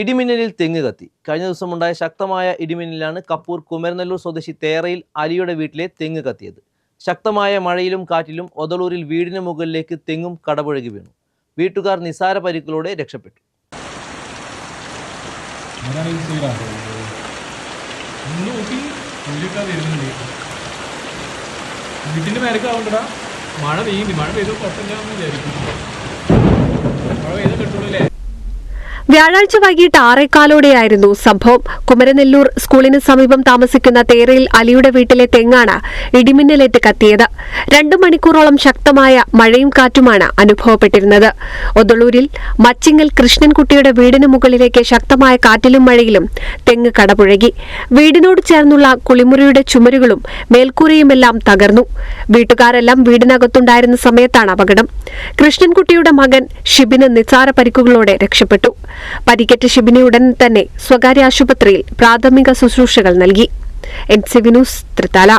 ഇടിമിന്നലിൽ തെങ്ങ് കത്തി. കഴിഞ്ഞ ദിവസമുണ്ടായ ശക്തമായ ഇടിമിന്നലിലാണ് കപ്പൂർ കുമരനെല്ലൂർ സ്വദേശി തേറയിൽ അലിയുടെ വീട്ടിലെ തെങ്ങ് കത്തിയത്. ശക്തമായ മഴയിലും കാറ്റിലും ഒതളൂരിൽ വീടിന് മുകളിലേക്ക് തെങ്ങും കടപുഴകി വീണു. വീട്ടുകാർ നിസാര പരിക്കുകളോടെ രക്ഷപ്പെട്ടു. വീട്ടിന്റെ മഴ പെയ്യുന്നുണ്ട് മഴ പെയ്തു കുഴപ്പമില്ലാന്ന് വിചാരിക്കും മഴ വ്യാഴാഴ്ച വൈകിട്ട് ആറേക്കാലോടെയായിരുന്നു സംഭവം. കുമരനെല്ലൂർ സ്കൂളിന് സമീപം താമസിക്കുന്ന തേരയിൽ അലിയുടെ വീട്ടിലെ തെങ്ങാണ് ഇടിമിന്നലേറ്റ് കത്തിയത്. രണ്ടു മണിക്കൂറോളം ശക്തമായ മഴയും കാറ്റുമാണ് അനുഭവപ്പെട്ടിരുന്നത്. ഒതളൂരിൽ മച്ചിങ്ങൽ കൃഷ്ണൻകുട്ടിയുടെ വീടിന് മുകളിലേക്ക് ശക്തമായ കാറ്റിലും മഴയിലും തെങ്ങ് കടപുഴകി. വീടിനോട് ചേർന്നുള്ള കുളിമുറിയുടെ ചുമരുകളും മേൽക്കൂരയുമെല്ലാം തകർന്നു. വീട്ടുകാരെല്ലാം വീടിനകത്തുണ്ടായിരുന്ന സമയത്താണ് അപകടം. കൃഷ്ണൻകുട്ടിയുടെ മകൻ ഷിബിന് നിസ്സാര പരിക്കുകളോടെ രക്ഷപ്പെട്ടു. പരിക്കേറ്റ ഷിബിനെ ഉടൻ തന്നെ സ്വകാര്യ ആശുപത്രിയിൽ പ്രാഥമിക ശുശ്രൂഷകൾ നൽകി. N C V news Thrithala.